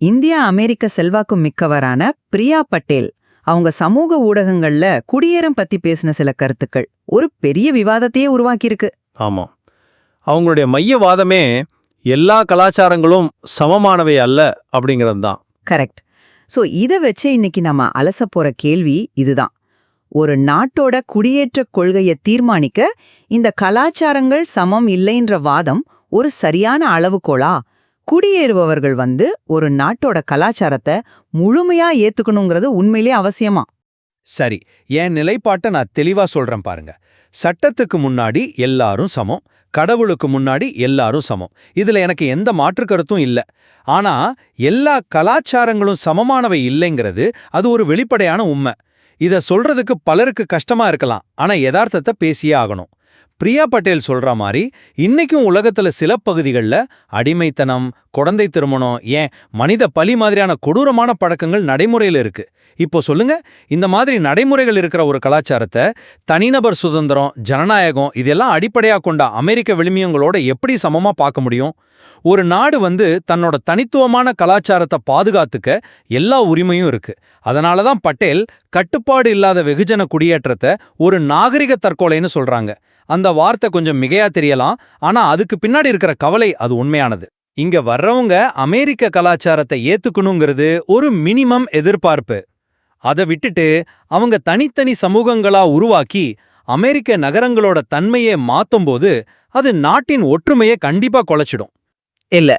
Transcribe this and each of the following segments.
India அமெரிக்க செல்வாக்கு மிக்கவரான பிரியா பட்டேல் அவங்க சமூக ஊடகங்கள்ல குடியேறம் பத்தி பேசின சில கருத்துக்கள். ஒரு பெரிய விவாதத்தையே உருவாக்கியிருக்கு. ஆமாம் அவங்களுடைய மையவாதமே எல்லா கலாச்சாரங்களும் சமமானவை அல்ல அப்படிங்கிறது தான். கரெக்ட். சோ இத வச்சு இன்னைக்கு நம்ம அலச போற கேள்வி இதுதான். ஒரு நாட்டோட குடியேற்ற கொள்கையை தீர்மானிக்க இந்த கலாச்சாரங்கள் சமம் இல்லைன்ற வாதம் ஒரு சரியான அளவுகோலா? குடியேறுபவர்கள் வந்து ஒரு நாட்டோட கலாச்சாரத்தை முழுமையா ஏத்துக்கணுங்கிறது உண்மையிலே அவசியமா? சரி என் நிலைப்பாட்டை நான் தெளிவா சொல்றேன் பாருங்க. சட்டத்துக்கு முன்னாடி எல்லாரும் சமம் கடவுளுக்கு முன்னாடி எல்லாரும் சமம். இதுல எனக்கு எந்த மாற்று கருத்தும் இல்ல. ஆனா எல்லா கலாச்சாரங்களும் சமமானவை இல்லைங்கிறது அது ஒரு வெளிப்படையான உண்மை. இத சொல்றதுக்கு பலருக்கு கஷ்டமா இருக்கலாம் ஆனா யதார்த்தத்தை பேசியே ஆகணும். பிரியா பட்டேல் சொல்ற மாதிரி இன்னைக்கும் உலகத்துல சில பகுதிகளில் அடிமைத்தனம் குழந்தை திருமணம் ஏன் மனித பலி மாதிரியான கொடூரமான பழக்கங்கள் நடைமுறையில் இருக்கு. இப்போ சொல்லுங்க இந்த மாதிரி நடைமுறைகள் இருக்கிற ஒரு கலாச்சாரத்தை தனிநபர் சுதந்திரம் ஜனநாயகம் இதெல்லாம் அடிப்படையாக கொண்ட அமெரிக்க விளிமியங்களோட எப்படி சமமா பார்க்க முடியும்? ஒரு நாடு வந்து தன்னோட தனித்துவமான கலாச்சாரத்தை பாதுகாத்துக்க எல்லா உரிமையும் இருக்கு. அதனால தான் பட்டேல் கட்டுப்பாடு இல்லாத வெகுஜன குடியேற்றத்தை ஒரு நாகரிக தற்கொலைன்னு சொல்றாங்க. அந்த வார்த்தை கொஞ்சம் மிகையா தெரியலாம். ஆனா அதுக்கு பின்னாடி இருக்கிற கவலை அது உண்மையானது. இங்க வர்றவங்க அமெரிக்க கலாச்சாரத்தை ஏத்துக்கணுங்கிறது ஒரு மினிமம் எதிர்பார்ப்பு. அதை விட்டுட்டு அவங்க தனித்தனி சமூகங்களா உருவாக்கி அமெரிக்க நகரங்களோட தன்மையை மாத்தும்போது அது நாட்டின் ஒற்றுமையை கண்டிப்பா குலைச்சிடும். இல்ல.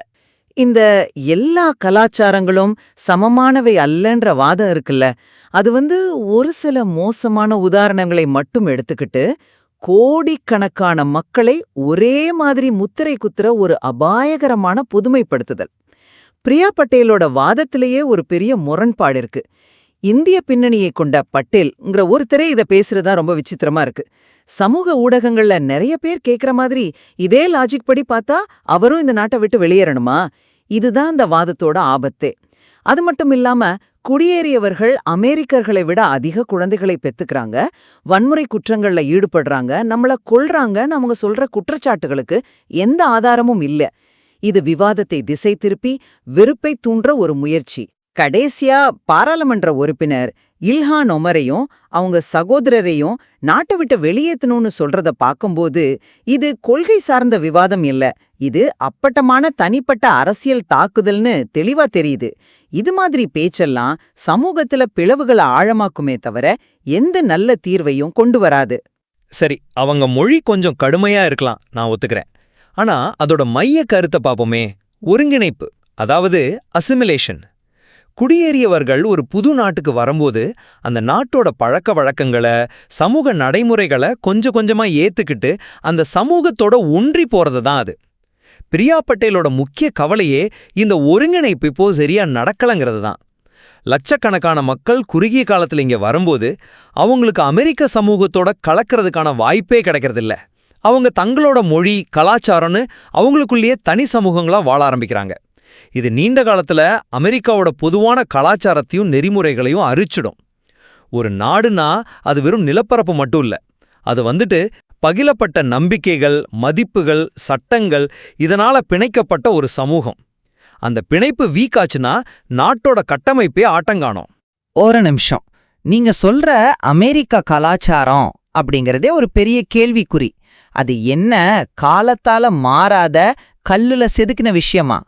இந்த எல்லா கலாச்சாரங்களும் சமமானவை அல்லன்ற வாதம் இருக்குல்ல. அது வந்து ஒரு சில மோசமான உதாரணங்களை மட்டும் எடுத்துக்கிட்டு கோடிக்கணக்கான மக்களை ஒரே மாதிரி முத்திரை குத்துற ஒரு அபாயகரமான புதுமைப்படுத்துதல். பிரியா பட்டேலோட வாதத்திலேயே ஒரு பெரிய முரண்பாடு இருக்கு. இந்திய பின்னணியை கொண்ட பட்டேல்ங்கிற ஒருத்தரே இத பேசுறதா ரொம்ப விசித்திரமா இருக்கு. சமூக ஊடகங்கள்ல நிறைய பேர் கேக்குற மாதிரி இதே லாஜிக் படி பார்த்தா அவரும் இந்த நாட்டை விட்டு வெளியேறணுமா? இதுதான் இந்த வாதத்தோட ஆபத்தே. அது மட்டும் இல்லாம குடியேறியவர்கள் அமெரிக்கர்களை விட அதிக குழந்தைகளை பெத்துக்கிறாங்க. வன்முறை குற்றங்கள்ல ஈடுபடுறாங்க. நம்மள கொல்றாங்கன்னு அவங்க சொல்ற குற்றச்சாட்டுகளுக்கு எந்த ஆதாரமும் இல்ல. இது விவாதத்தை திசை திருப்பி வெறுப்பை தூண்டுற ஒரு முயற்சி. கடைசியா பாராளுமன்ற உறுப்பினர் இல்ஹான் ஒமரையும் அவங்க சகோதரரையும் நாட்டை விட்டு வெளியேற்றணும்னு சொல்றத பார்க்கும்போது இது கொள்கை சார்ந்த விவாதம் இல்ல. இது அப்பட்டமான தனிப்பட்ட அரசியல் தாக்குதல்னு தெளிவா தெரியுது. இது மாதிரி பேச்செல்லாம் சமூகத்துல பிளவுகளை ஆழமாக்குமே தவிர எந்த நல்ல தீர்வையும் கொண்டு வராது. சரி அவங்க மொழி கொஞ்சம் கடுமையா இருக்கலாம் நான் ஒத்துக்கிறேன். ஆனா அதோட மைய கருத்தை பாப்போமே ஒருங்கிணைப்பு அதாவது அசிமிலேஷன். குடியேறியவர்கள் ஒரு புது நாட்டுக்கு வரும்போது அந்த நாட்டோட பழக்க வழக்கங்களை சமூக நடைமுறைகளை கொஞ்சம் கொஞ்சமா ஏத்துக்கிட்டு அந்த சமூகத்தோட ஒன்றி போறது தான் அது. பிரியா பட்டேலோட முக்கிய கவலையே இந்த ஒருங்கிணைப்பு இப்போ சரியா நடக்கலங்கிறது தான். லட்சக்கணக்கான மக்கள் குறுகிய காலத்துல இங்க வரும்போது அவங்களுக்கு அமெரிக்க சமூகத்தோட கலக்கிறதுக்கான வாய்ப்பே கிடைக்கிறதில்ல. அவங்க தங்களோட மொழி கலாச்சாரம்னு அவங்களுக்குள்ளேயே தனி சமூகங்களா வாழ ஆரம்பிக்கிறாங்க. இது நீண்ட காலத்துல அமெரிக்காவோட பொதுவான கலாச்சாரத்தையும் நெறிமுறைகளையும் அரிச்சிடும். ஒரு நாடுனா அது வெறும் நிலப்பரப்பு மட்டும் இல்ல. அது வந்துட்டு பகிலப்பட்ட நம்பிக்கைகள் மதிப்புகள் சட்டங்கள் இதனால பிணைக்கப்பட்ட ஒரு சமூகம். அந்த பிணைப்பு வீக்காச்சுன்னா நாட்டோட கட்டமைப்பே ஆட்டங்காணும். ஒரு நிமிஷம். நீங்க சொல்ற அமெரிக்க கலாச்சாரம் அப்படிங்கறதே ஒரு பெரிய கேள்விக்குறி. அது என்ன காலத்தால மாறாத கல்லுல செதுக்கின விஷயமா?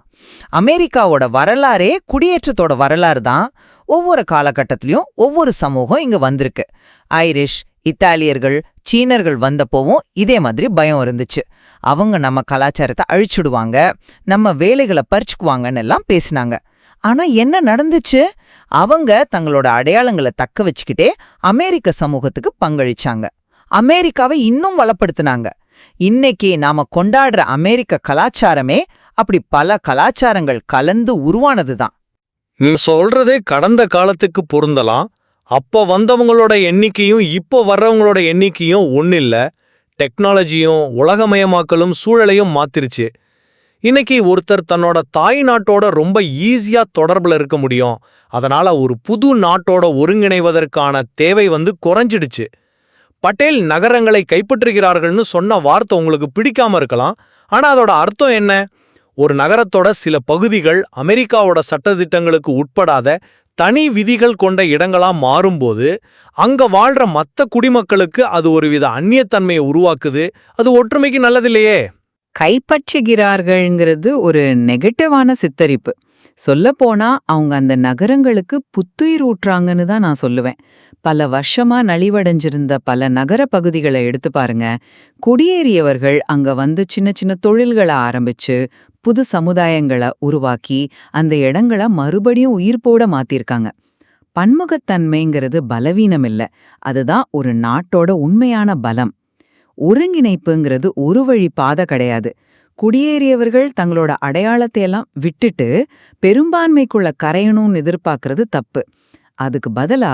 அமெரிக்காவோட வரலாறே குடியேற்றத்தோட வரலாறு தான். ஒவ்வொரு காலகட்டத்திலையும் ஒவ்வொரு சமூகம் இங்க வந்திருக்கு. ஐரிஷ் இத்தாலியர்கள் சீனர்கள் வந்தப்போவும் இதே மாதிரி பயம் இருந்துச்சு. அவங்க நம்ம கலாச்சாரத்தை அழிச்சுடுவாங்க நம்ம வேலைகளை பறிச்சுக்குவாங்கன்னு எல்லாம் பேசினாங்க. ஆனா என்ன நடந்துச்சு? அவங்க தங்களோட அடையாளங்களை தக்க வச்சுக்கிட்டே அமெரிக்க சமூகத்துக்கு பங்களிச்சாங்க. அமெரிக்காவை இன்னும் வளப்படுத்தினாங்க. இன்னைக்கு நாம கொண்டாடுற அமெரிக்க கலாச்சாரமே அப்படி பல கலாச்சாரங்கள் கலந்து உருவானதுதான். நீ சொல்றதே கடந்த காலத்துக்கு பொருந்தலாம். அப்போ வந்தவங்களோட எண்ணிக்கையும் இப்போ வர்றவங்களோட எண்ணிக்கையும் ஒன்னில்ல டெக்னாலஜியும் உலகமயமாக்கலும் சூழலையும் மாத்திருச்சு. இன்னைக்கு ஒருத்தர் தன்னோட தாய் நாட்டோட ரொம்ப ஈஸியா தொடர்பில் இருக்க முடியும். அதனால ஒரு புது நாட்டோட ஒருங்கிணைவதற்கான தேவை வந்து குறைஞ்சிடுச்சு. பட்டேல் நகரங்களை கைப்பற்றுகிறார்கள்னு சொன்ன வார்த்தை உங்களுக்கு பிடிக்காம இருக்கலாம். ஆனா அதோட அர்த்தம் என்ன? ஒரு நகரத்தோட சில பகுதிகள் அமெரிக்காவோட சட்டத்திட்டங்களுக்கு உட்படாத தனி விதிகள் கொண்ட இடங்களா மாறும்போது அங்க வாழ்ற மற்ற குடிமக்களுக்கு அது ஒருவித அந்நியத்தன்மையை உருவாக்குது. அது ஒற்றுமைக்கு நல்லதில்லையே. கைப்பற்றுகிறார்கள்ங்கிறது ஒரு நெகட்டிவான சித்தரிப்பு. சொல்லப்போனா அவங்க அந்த நகரங்களுக்கு புத்துயிர் ஊற்றாங்கன்னு தான் நான் சொல்லுவேன். பல வருஷமா நலிவடைஞ்சிருந்த பல நகர பகுதிகளை எடுத்து பாருங்க. குடியேறியவர்கள் அங்க வந்து சின்ன சின்ன தொழில்களை ஆரம்பிச்சு புது சமுதாயங்களை உருவாக்கி அந்த இடங்களை மறுபடியும் உயிர்ப்போட மாத்திருக்காங்க. பன்முகத்தன்மைங்கிறது பலவீனம் இல்ல. அதுதான் ஒரு நாட்டோட உண்மையான பலம். ஒருங்கிணைப்புங்கிறது ஒரு வழி பாதை கிடையாது. குடியேறியவர்கள் தங்களோட அடையாளத்தை எல்லாம் விட்டுட்டு பெரும்பான்மைக்குள்ள கரையணும்னு எதிர்பார்க்கறது தப்பு. அதுக்கு பதிலா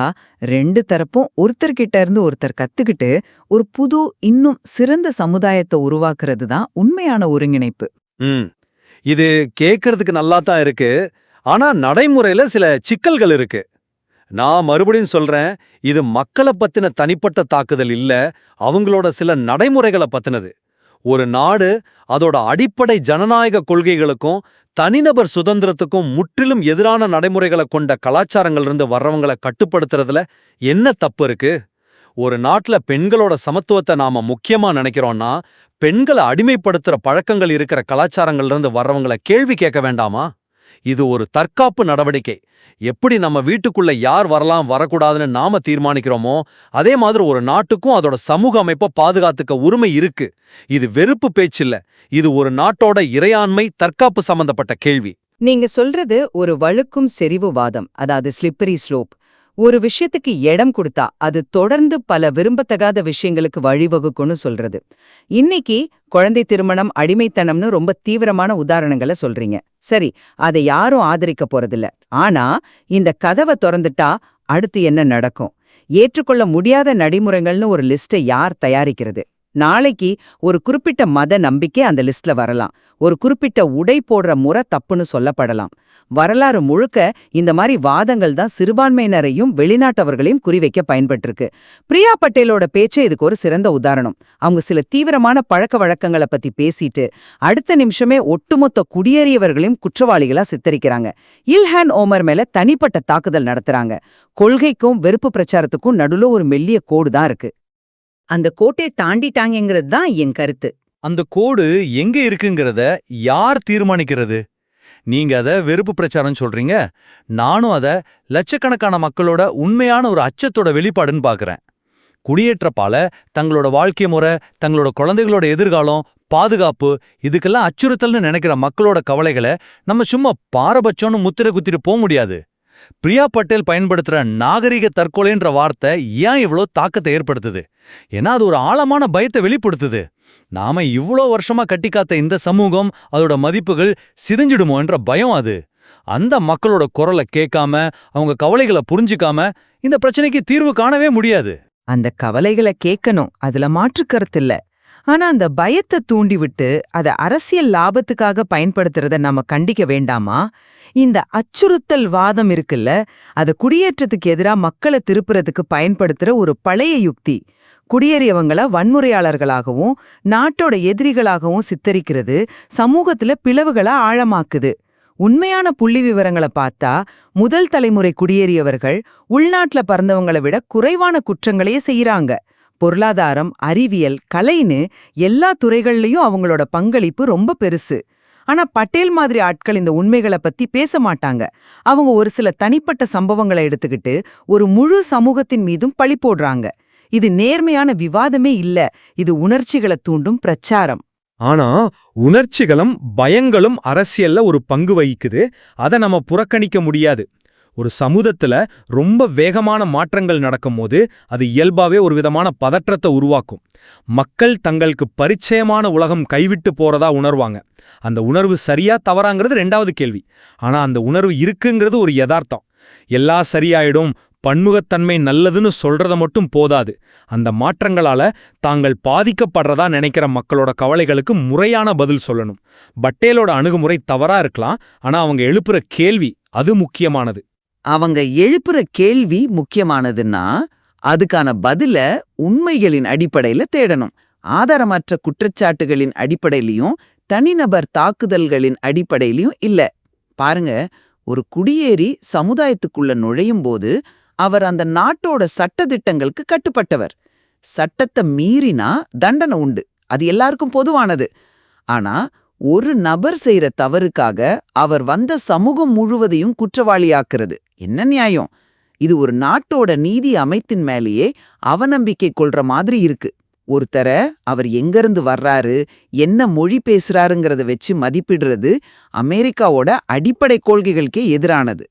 ரெண்டு தரப்பும் ஒருத்தர்கிட்ட இருந்து ஒருத்தர் கத்துக்கிட்டு ஒரு புது இன்னும் சிறந்த சமுதாயத்தை உருவாக்குறது தான் உண்மையான ஒருங்கிணைப்பு. இது கேட்கறதுக்கு நல்லா தான் இருக்கு. ஆனா நடைமுறையில சில சிக்கல்கள் இருக்கு. நான் மறுபடியும் சொல்றேன் இது மக்களை பத்தின தனிப்பட்ட தாக்குதல் இல்ல அவங்களோட சில நடைமுறைகளை பத்தினது. ஒரு நாடு அதோட அடிப்படை ஜனநாயக கொள்கைகளுக்கும் தனிநபர் சுதந்திரத்துக்கும் முற்றிலும் எதிரான நடைமுறைகளை கொண்ட கலாச்சாரங்கள்ல வர்றவங்களை கட்டுப்படுத்துறதுல என்ன தப்பு இருக்கு? ஒரு நாட்டுல பெண்களோட சமத்துவத்தை நாம முக்கியமா நினைக்கிறோம்னா பெண்களை அடிமைப்படுத்துற பழக்கங்கள் இருக்கிற கலாச்சாரங்கள்ல இருந்து வர்றவங்கள கேள்வி கேட்க வேண்டாமா? இது ஒரு தற்காப்பு நடவடிக்கை. எப்படி நம்ம வீட்டுக்குள்ள யார் வரலாம் வரக்கூடாதுன்னு நாம தீர்மானிக்கிறோமோ அதே மாதிரி ஒரு நாட்டுக்கும் அதோட சமூக அமைப்பை பாதுகாத்துக்க உரிமை இருக்கு. இது வெறுப்பு பேச்சில்ல இது ஒரு நாட்டோட இறையாண்மை தற்காப்பு சம்பந்தப்பட்ட கேள்வி. நீங்க சொல்றது ஒரு வழுக்கும் செறிவு வாதம் அதாவது ஸ்லிப்பரி ஸ்லோப் ஒரு விஷயத்துக்கு இடம் கொடுத்தா அது தொடர்ந்து பல விரும்பத்தகாத விஷயங்களுக்கு வழிவகுக்கும்னு சொல்றது. இன்னைக்கு குழந்தை திருமணம் அடிமைத்தனம்னு ரொம்ப தீவிரமான உதாரணங்களை சொல்றீங்க. சரி அதை யாரும் ஆதரிக்க போறதில்ல. ஆனா இந்த கதவை திறந்துட்டா அடுத்து என்ன நடக்கும்? ஏற்றுக்கொள்ள முடியாத நடைமுறைகள்னு ஒரு லிஸ்ட்டை யார் தயாரிக்கிறது? நாளைக்கு ஒரு குறிப்பிட்ட மத நம்பிக்கை அந்த லிஸ்ட்ல வரலாம். ஒரு குறிப்பிட்ட உடை போடுற முறை தப்புன்னு சொல்லப்படலாம். வரலாறு முழுக்க இந்த மாதிரி வாதங்கள் தான் சிறுபான்மையினரையும் வெளிநாட்டவர்களையும் குறிவைக்க பயன்பட்டிருக்கு. பிரியா பட்டேலோட பேச்சே இதுக்கு ஒரு சிறந்த உதாரணம். அவங்க சில தீவிரமான பழக்க வழக்கங்களை பத்தி பேசிட்டு அடுத்த நிமிஷமே ஒட்டுமொத்த குடியேறியவர்களையும் குற்றவாளிகளா சித்தரிக்கிறாங்க. இல்ஹான் ஓமர் மேல தனிப்பட்ட தாக்குதல் நடத்துறாங்க. கொள்கைக்கும் வெறுப்பு பிரச்சாரத்துக்கும் நடுல ஒரு மெல்லிய கோடு தான் இருக்கு. அந்த கோட்டை தாண்டிட்டாங்கிறது தான் என் கருத்து. அந்த கோடு எங்க இருக்குங்கிறத யார் தீர்மானிக்கிறது? நீங்க அத வெறுப்பு பிரச்சாரம் சொல்றீங்க. நானும் அத லட்சக்கணக்கான மக்களோட உண்மையான ஒரு அச்சத்தோட வெளிப்பாடுன்னு பாக்குறேன். குடியேற்றப்பால தங்களோட வாழ்க்கை முறை தங்களோட குழந்தைகளோட எதிர்காலம் பாதுகாப்பு இதுக்கெல்லாம் அச்சுறுத்தல்னு நினைக்கிற மக்களோட கவலைகளை நம்ம சும்மா பாரபட்சம்னு முத்திரை குத்திட்டு போக முடியாது. பிரியா பட்டேல் பயன்படுத்துற நாகரிக தற்கொலைன்ற வார்த்தை ஏன் இவ்ளோ தாக்கத்தை ஏற்படுத்துது? ஏன்னா அது ஒரு ஆழமான பயத்தை வெளிப்படுத்துது. நாம இவ்ளோ வருஷமா கட்டிக்காத்த இந்த சமூகம் அதோட மதிப்புகள் சிதைஞ்சிடுமோன்ற பயம் அது. அந்த மக்களோட குரலை கேட்காம அவங்க கவலைகளை புரிஞ்சுக்காம இந்த பிரச்சனைக்கு தீர்வு காணவே முடியாது. அந்த கவலைகளை கேட்கணும். அதுல மாற்றுக்கருத்து இல்லை. ஆனா அந்த பயத்தை தூண்டிவிட்டு அத அரசியல் லாபத்துக்காக பயன்படுத்துறத நம்ம கண்டிக்க வேண்டாமா? இந்த அச்சுறுத்தல் வாதம் இருக்குல்ல அத குடியேற்றத்துக்கு எதிரா மக்களை திருப்புறதுக்கு பயன்படுத்துற ஒரு பழைய யுக்தி குடியேறியவங்கள வன்முறையாளர்களாகவும் நாட்டோட எதிரிகளாகவும் சித்தரிக்கிறது சமூகத்துல பிளவுகளை ஆழமாக்குது. உண்மையான புள்ளி விவரங்களை பார்த்தா முதல் தலைமுறை குடியேறியவர்கள் உள்நாட்டுல பறந்தவங்களை விட குறைவான குற்றங்களையே செய்யறாங்க பொருளாதாரம் அறிவியல் கலைன்னு எல்லா துறைகள்லயும் அவங்களோட பங்களிப்பு ரொம்ப பெருசு. ஆனா பட்டேல் மாதிரி ஆட்கள் இந்த உண்மைகளை பத்தி பேச மாட்டாங்க. அவங்க ஒரு சில தனிப்பட்ட சம்பவங்களை எடுத்துக்கிட்டு ஒரு முழு சமூகத்தின் மீதும் பழி போடுறாங்க. இது நேர்மையான விவாதமே இல்ல. இது உணர்ச்சிகளை தூண்டும் பிரச்சாரம். ஆனா உணர்ச்சிகளும் பயங்களும் அரசியல்ல ஒரு பங்கு வகிக்குது. அதை நம்ம புறக்கணிக்க முடியாது. ஒரு சமூகத்துல ரொம்ப வேகமான மாற்றங்கள் நடக்கும்போது அது இயல்பாவே ஒரு விதமான பதற்றத்தை உருவாக்கும். மக்கள் தங்களுக்கு பரிச்சயமான உலகம் கைவிட்டு போறதா உணர்வாங்க. அந்த உணர்வு சரியா தவறாங்கிறது ரெண்டாவது கேள்வி. ஆனா அந்த உணர்வு இருக்குங்கிறது ஒரு யதார்த்தம். எல்லா சரியாயிடும் பன்முகத்தன்மை நல்லதுன்னு சொல்றத மட்டும் போதாது. அந்த மாற்றங்களால தாங்கள் பாதிக்கப்படுறதா நினைக்கிற மக்களோட கவலைகளுக்கு முறையான பதில் சொல்லணும். பட்டேலோட அணுகுமுறை தவறா இருக்கலாம். ஆனா அவங்க எழுப்புற கேள்வி அது முக்கியமானது. அவங்க எழுப்புற கேள்வி முக்கியமானதுன்னா அதுக்கான பதில உண்மைகளின் அடிப்படையில தேடணும். ஆதாரமற்ற குற்றச்சாட்டுகளின் அடிப்படையிலையும் தனிநபர் தாக்குதல்களின் அடிப்படையிலயும் இல்ல. பாருங்க ஒரு குடியேறி சமுதாயத்துக்குள்ள நுழையும் போது அவர் அந்த நாட்டோட சட்டத்திட்டங்களுக்கு கட்டுப்பட்டவர். சட்டத்தை மீறினா தண்டனை உண்டு. அது எல்லாருக்கும் பொதுவானது. ஆனா ஒரு நபர் செய்யற தவறுக்காக அவர் வந்த சமூகம் முழுவதையும் குற்றவாளியாக்குறது. என்ன நியாயம்? இது ஒரு நாட்டோட நீதி அமைத்தின் மேலேயே அவநம்பிக்கை கொள்ற மாதிரி இருக்கு. ஒருத்தர அவர் எங்கிருந்து வர்றாரு என்ன மொழி பேசுறாருங்கிறத வச்சு மதிப்பிடுறது அமெரிக்காவோட அடிப்படை கொள்கைகளுக்கே எதிரானது.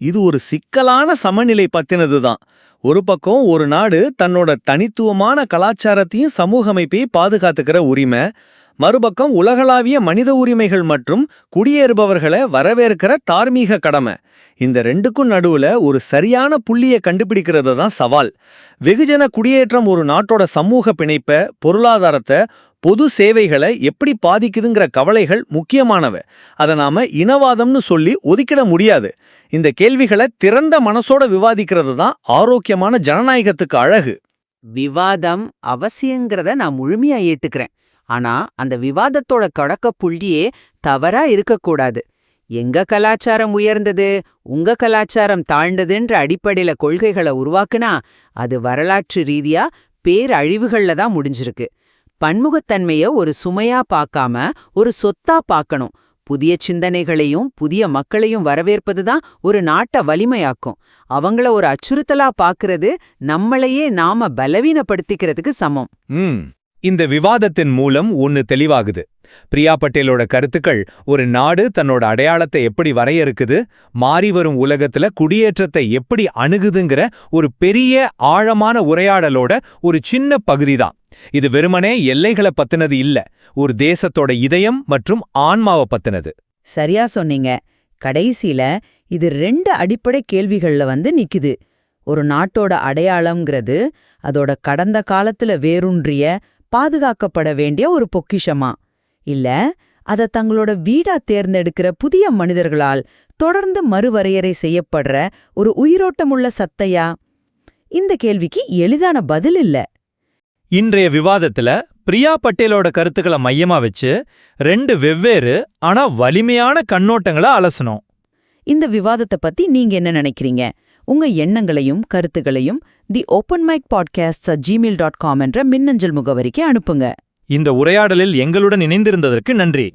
இது ஒரு சிக்கலான சமநிலை பத்தினதுதான். ஒரு பக்கம் ஒரு நாடு தன்னோட தனித்துவமான கலாச்சாரத்தையும் சமூக அமைப்பையும் பாதுகாத்துக்கிற உரிமை மறுபக்கம் உலகளாவிய மனித உரிமைகள் மற்றும் குடியேறுபவர்களை வரவேற்கிற தார்மீக கடமை. இந்த ரெண்டுக்கும் நடுவுல ஒரு சரியான புள்ளிய கண்டுபிடிக்கிறது தான் சவால். வெகுஜன குடியேற்றம் ஒரு நாட்டோட சமூக பிணைப்பை பொருளாதாரத்தை பொது சேவைகளை எப்படி பாதிக்குதுங்கிற கவலைகள் முக்கியமானவ. அதை நாம இனவாதம்னு சொல்லி ஒதுக்கிட முடியாது. இந்த கேள்விகளை திறந்த மனசோட விவாதிக்கிறது தான் ஆரோக்கியமான ஜனநாயகத்துக்கு அழகு. விவாதம் அவசியங்கிறத நான் முழுமையா ஏத்துக்கிறேன். ஆனா அந்த விவாதத்தோட கடக்க புள்ளியே தவறா இருக்கக்கூடாது. எங்க கலாச்சாரம் உயர்ந்தது உங்க கலாச்சாரம் தாழ்ந்ததுன்ற அடிப்படையில கொள்கைகளை உருவாக்குனா அது வரலாற்று ரீதியா பேரழிவுகள்ல தான் முடிஞ்சிருக்கு. பன்முகத்தன்மைய ஒரு சுமையா பார்க்காம ஒரு சொத்தா பார்க்கணும். புதிய சிந்தனைகளையும் புதிய மக்களையும் வரவேற்பது தான் ஒரு நாட்டை வலிமையாக்கும். அவங்கள ஒரு அச்சுறுத்தலா பார்க்கறது நம்மளையே நாம பலவீனப்படுத்திக்கிறதுக்கு சமம். இந்த விவாதத்தின் மூலம் ஒன்னு தெளிவாகுது. பிரியா பட்டேலோட கருத்துக்கள் ஒரு நாடு தன்னோட அடையாளத்தை எப்படி வரையறுக்குது மாறி வரும் உலகத்துல குடியேற்றத்தை எப்படி அணுகுதுங்கிற ஒரு பெரிய ஆழமான உரையாடலோட ஒரு சின்ன பகுதிதான். இது வெறுமனே எல்லைகளை பத்தினது இல்ல ஒரு தேசத்தோட இதயம் மற்றும் ஆன்மாவை பத்தினது. சரியா சொன்னீங்க. கடைசியில இது ரெண்டு அடிப்படை கேள்விகள்ல வந்து நிக்குது. ஒரு நாட்டோட அடையாளம்ங்கிறது அதோட கடந்த காலத்துல வேரூன்றிய பாதுகாக்கப்பட வேண்டிய ஒரு பொக்கிஷமா? இல்ல அத தங்களோட வீடா தேர்ந்தெடுக்கிற புதிய மனிதர்களால் தொடர்ந்து மறுவரையறை செய்யப்படுற ஒரு உயிரோட்டமுள்ள சத்தையா? இந்த கேள்விக்கு எளிதான பதில் இல்ல. இன்றைய விவாதத்துல பிரியா பட்டேலோட கருத்துக்களை மையமா வச்சு ரெண்டு வெவ்வேறு ஆனா வலிமையான கண்ணோட்டங்களை அலசணும். இந்த விவாதத்தை பத்தி நீங்க என்ன நினைக்கிறீங்க? உங்க எண்ணங்களையும் கருத்துகளையும் the open mic podcast Gmail dot com என்ற மின்னஞ்சல் முகவரிக்கு அனுப்புங்க. இந்த உரையாடலில் எங்களுடன் இணைந்திருந்ததற்கு நன்றி.